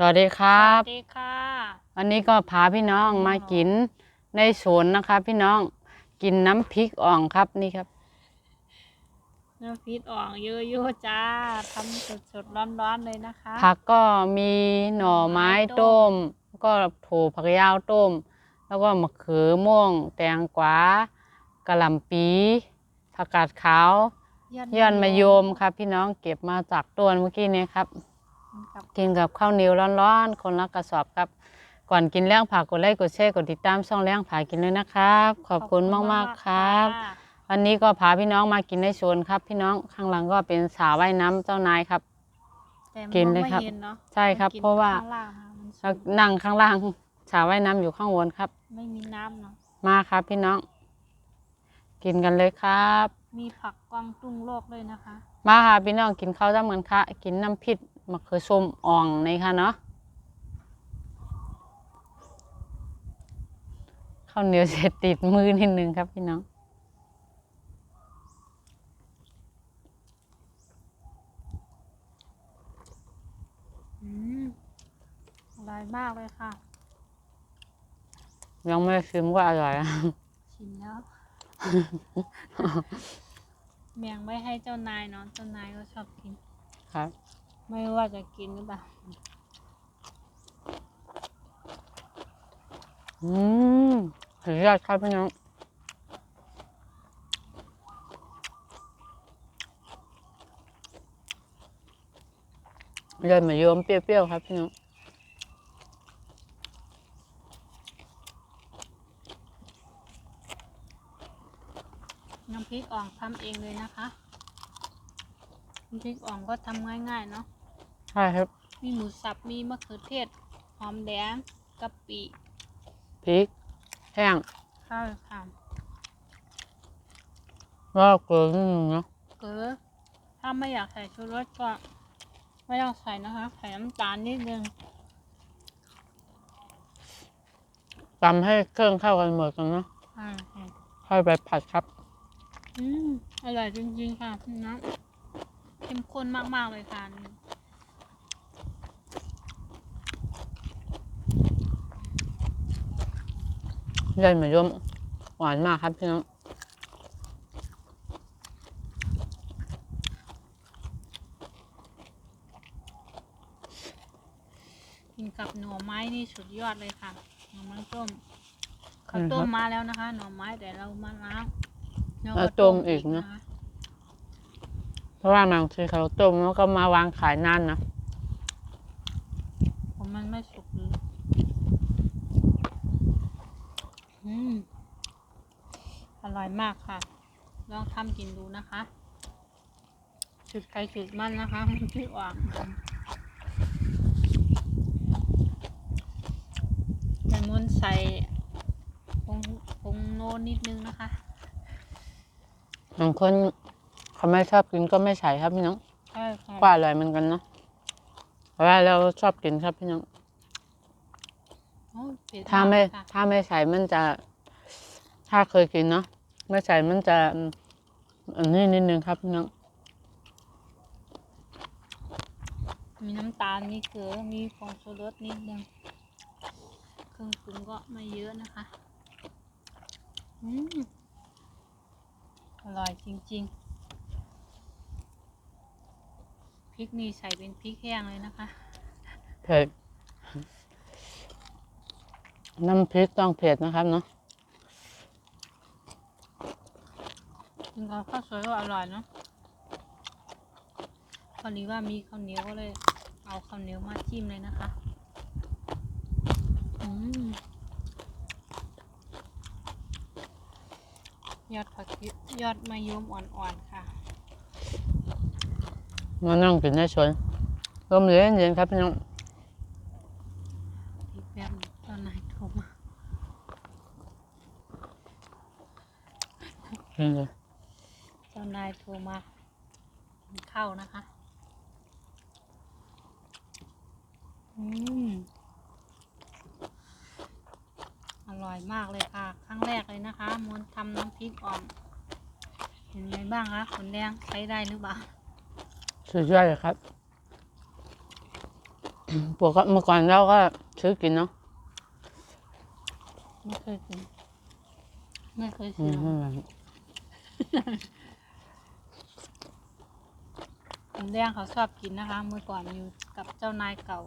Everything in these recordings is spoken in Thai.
สวัสดีครัสบ วัสดีค่ะวันนี้ก็พาพี่น้องมากินในสวนนะครับพี่น้องกินน้ำพริกอ่องครับนี่ครับ น้ำพริกอ่องเยอะๆจ้าทำสดๆร้อนๆเลยนะคะ ผักก็มีหน่อไม้ต้ม ก็โถผักยาวต้ม แล้วก็มะเขือม่วง แตงกวากะหล่ำปีผักกาดขาว ยอดมะยมครับพี่น้องเก็บมาจากต้นเมื่อกี้นี้ครับ กับกินกับข้าวเหนียวร้อนๆ คนละกระสอบครับ ก่อนกินเลี้ยงผักกดไลค์กดแชร์กดติดตามช่องเลี้ยงผักกินเลยนะครับ ขอบคุณมากๆครับค่ะวันนี้ก็พาพี่น้องมากินในสวนครับ พี่น้องข้างหลังก็เป็นสาว่ายน้ำเจ้านายครับแต่กินมองเลยไม่ครับห็นเนอะใช่ครับกินเพราะว่าข้งล่งค่ะมันสูแล้วงนั่งข้างล่างสาว่ายน้ำอยู่ข้างบนครับ ไม่มีน้ำเนาะมาครับพี่น้อง กินกันเลยครับ มีผักกวางตุ้งโลกเลยนะคะ มาค่ะพี่น้องกินข้าวจ้าเหมือนค่ะ กินน้ำพริก มะเขือส้มอ่องในค่ะเนาะข้าวเหนียวเสร็จติดมือนิดนึงครับพี่น้องอืมอร่อยมากเลยค่ะ ยังไม่ได้ชิมก็อร่อยอะชิมแล้วแบ่งไว้ให้เจ้านายเนาะเจ้านายก็ชอบกิน ครับ ไม่ว่าจะกินหรือเปล่า อืมสุดยอดครับพี่น้อง เลยมายมเปรี้ยวๆครับพี่น้อง น้ำพริกอ่องทำเองเลยนะคะ น้ำพริกอ่องก็ทำง่ายๆเนาะ ใช่ครับมีหมูสับ มีมะเขือเทศ หอมแดงกะปิพริกแห้งข้าวค่ะแล้วก็เกลือนิดนึงเนาะเกลือถ้าไม่อยากใส่ชูรสก็ ไม่ต้องใส่นะคะ ใส่น้ำตาลนิดนึงตำให้เครื่องเข้ากันหมดกันเนาะอ่าค่ะค่อยไปผัดครับ อืมอร่อยจริงๆค่ะพี่น้องเข้มข้นมากๆเลยค่ะ เลยมายมหวานมากครับพี่น้องกินกับหน่อไม้นี่สุดยอดเลยค่ะหน่อไม้ต้มเขาต้มมาแล้วนะคะ หน่อไม้แต่เรามาล้างแล้วแล้วก็ต้มอีกนนะเพราะว่าบางทีเขาต้มแล้วก็มาวางขายนานนะผมมันไม่สุกเลยอืม อ ร่อยมากค่ะ ลองทำกินดูนะคะสุดใครสุดมันนะคะพี่อ่างแต่มุนใส่ผงผงโนนิดนึงนะคะบางคนเขาไม่ชอบกินก็ไม่ใส่ครับพี่น้องใช่ค่ะก็อร่อยเหมือนกันเนาะเพราะว่าเราชอบกินครับพี่น้องโอ้ยเผ็ดถ้าไม่กค่ะถ้าไม่ใส่มันจะ ถ้าเคยกินเนาะ ไม่ใส่มันจะอืมอันนี้นิดนึงครับพี่น้องมีน้ำตาลมีเกลือมีผงชูรสนิดนึงเครื่องปรุงก็ไม่เยอะนะคะอืมอร่อยจริงๆพริกนี่ใส่เป็นพริกแห้งเลยนะคะเผ็ดน้ำพริกต้องเผ็ดนะครับเนาะ กินกับข้าวสวยก็อร่อยเนาะพอดีว่ามีข้าวเหนียวก็เลยเอาข้าวเหนียวมาจิ้มเลยนะคะอืมยอดผักชียอดมะยมอ่อนๆค่ะมานั่งกินในสวนลมเย็นเย็นๆครับพี่น้องอีกแป๊บหนึ่งตอนนายโทรมา กินเลยตอนนายโทรมากินข้าวนะคะ อืม อร่อยมากเลยค่ะ ครั้งแรกเลยนะคะมวนทำน้ำพริกอ่อมเป็นไงบ้างคะขนแดงใช้ได้หรือเปล่าสุดยอดเลยครับปกติเมื่อก่อนเราก็ซื้อกินเนาะ ไม่เคยกิน ไม่เคยอืซื้อม คนแดงเขาชอบกินนะคะ เมื่อก่อนอยู่กับเจ้านายเก่า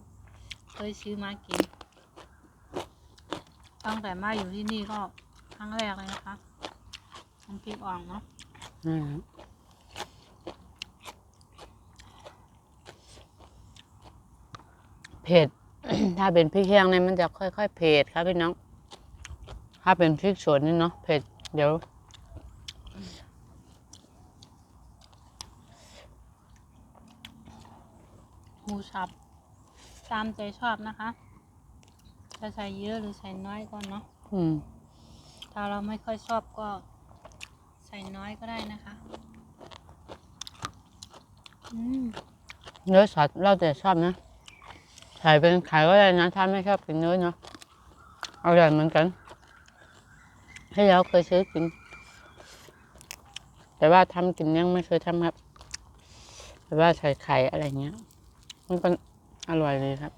เคยซื้อมากิน ตั้งแต่มาอยู่ที่นี่ก็ครั้งแรกเลยนะคะน้ำพริกอ่องเนาะอืมเผ็ด ถ้าเป็นพริกแห้งเนี่ยมันจะค่อยๆเผ็ดครับพี่น้อง ถ้าเป็นพริกสดนี่เนาะเผ็ด เดี๋ยว มูสับ ตามใจชอบนะคะ จะใส่เยอะหรือใส่น้อยก็เนาะอืม ถ้าเราไม่ค่อยชอบก็ใส่น้อยก็ได้นะคะ อืม เนื้อสัตว์เราแต่ชอบนะใส่เป็นไข่ก็ได้นะถ้าไม่ชอบกินเนื้อเนาะอร่อยเหมือนกัน ให้เราเคยซื้อกิน แต่ว่าทำกินยังไม่เคยทำครับ แต่ว่าใส่ไข่อะไรเงี้ย มันก็อร่อยเลยครับ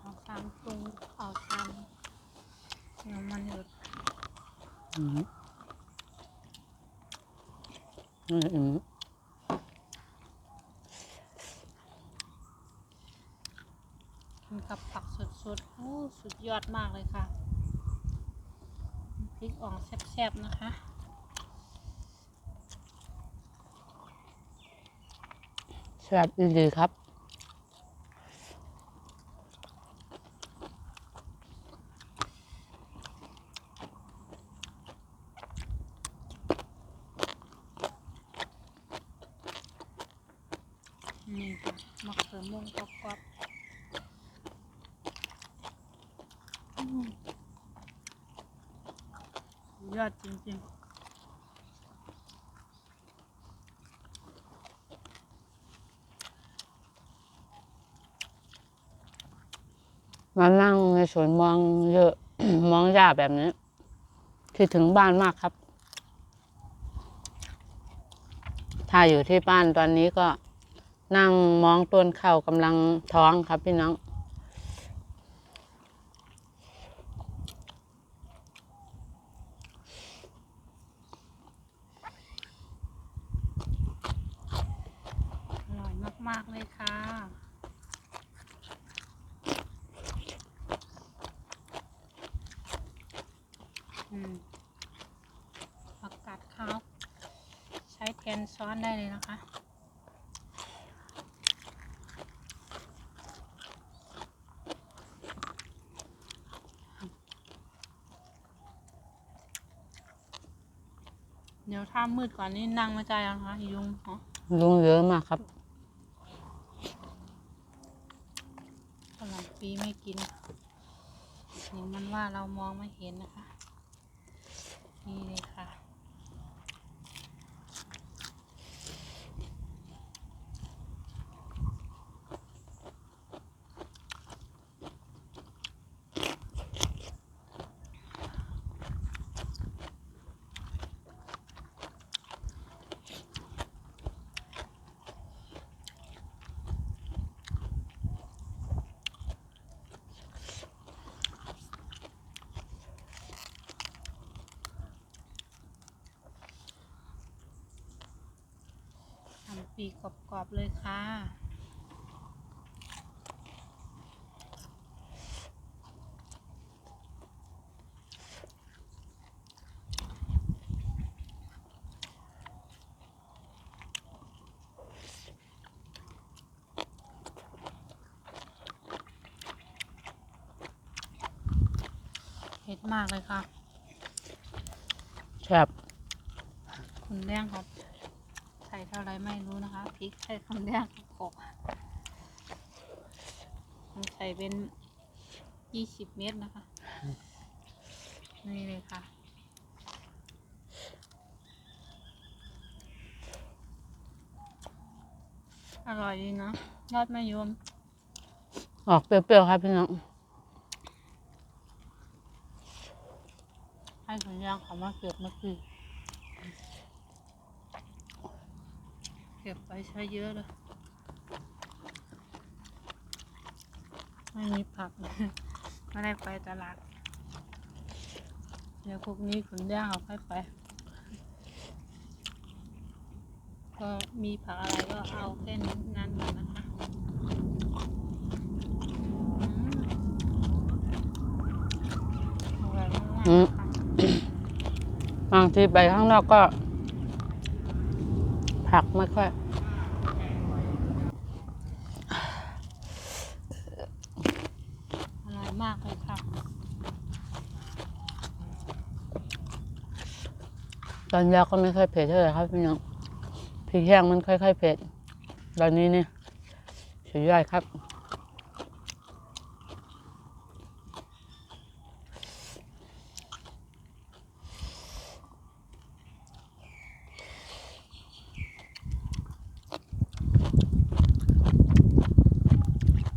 เอาชามปรุงเอาชามน้ำมันหยดอืมอืมกินกับผักสดๆโอ้สุดยอดมากเลยค่ะ พริกอ่องแซ่บๆนะคะ แซ่บดีครับ นี่ค่ะมะเขือม่วงกรอบๆอืมสุด ยอดจริงๆมานั่งในสวนมองเยอะ มองหญ้าแบบนี้คิดถึงบ้านมากครับ ถ้าอยู่ที่บ้านตอนนี้ก็นั่งมองต้นข้าวกำลังท้องครับพี่น้อง อร่อย มากๆเลยค่ะ อืมผักกาดขาว ใช้แทนซ้อนได้เลยนะคะเดี๋ยวถ้ามืดกว่านี้นั่งไม่ใจแล้วนะคะยุงเหรอลุงเยอะมากครับ กะหล่ำ ปีไม่กินเห็นมันว่าเรามองไม่เห็นนะคะ นี่เลยค่ะ ทำ ปีกรอบๆเลยค่ะ เผ็ดมากเลยค่ะ แซ่บคุณแดงครับใส่ เท่าไรไม่รู้นะคะพริกใส่คุณแดงกบผมใส่เป็นยี่สิบเม็ดนะคะ นี่เลยค่ะอร่อยดีนะยอดมะยม ออกเปรี้ยวๆครับพี่น้องให้คุณยายย่างเขามาเก็บเมื่อคืน ก็บไปใช้เยอะเลยไม่มีผักเลยไม่ได้ไปตลาด เดี๋ยวพวกนี้ขนย่างเอาค่อยไป ก็มีผักอะไรก็เอาแค่นั้นก่อนนะคะอืมอร่อยมากๆอืมค่ะบางทีไปข้างนอกก็ ผักไม่ค่อย อร่อยมากเลยค่ะ ตอนแรกก็ไม่ค่อยเผ็ดเท่าไหร่ครับพี่น้องพริกแห้งมันค่อยๆเผ็ด ตอนนี้เนี่ยสุดยอดครับ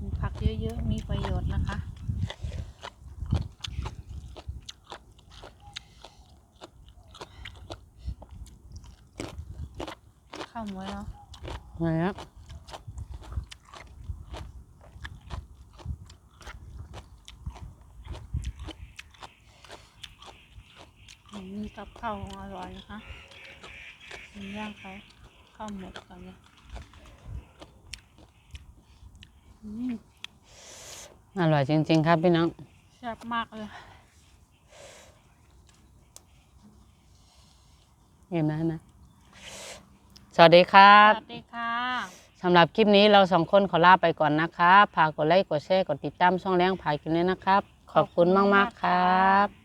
มีผักเยอะๆ มีประโยชน์นะคะ ข้าวหมูแล้วไงฮะอืมนี่กับข้าวของอร่อยนะคะมีย่างเขาข้าวหมดก่อนเลยอืมอร่อยจริง ๆ ครับพี่น้องแซ่บมากเลยเห็นไหมนะ สวัสดีครัสบ วัสดีค่ะ สำหรับคลิปนี้เราสองคนขอลาไปก่อนนะครับฝากกดไลค์ กดแชร์ กดติดตามช่องแรงผายกินด้วยนะครับ ขอบคุณมาก ๆ ครับ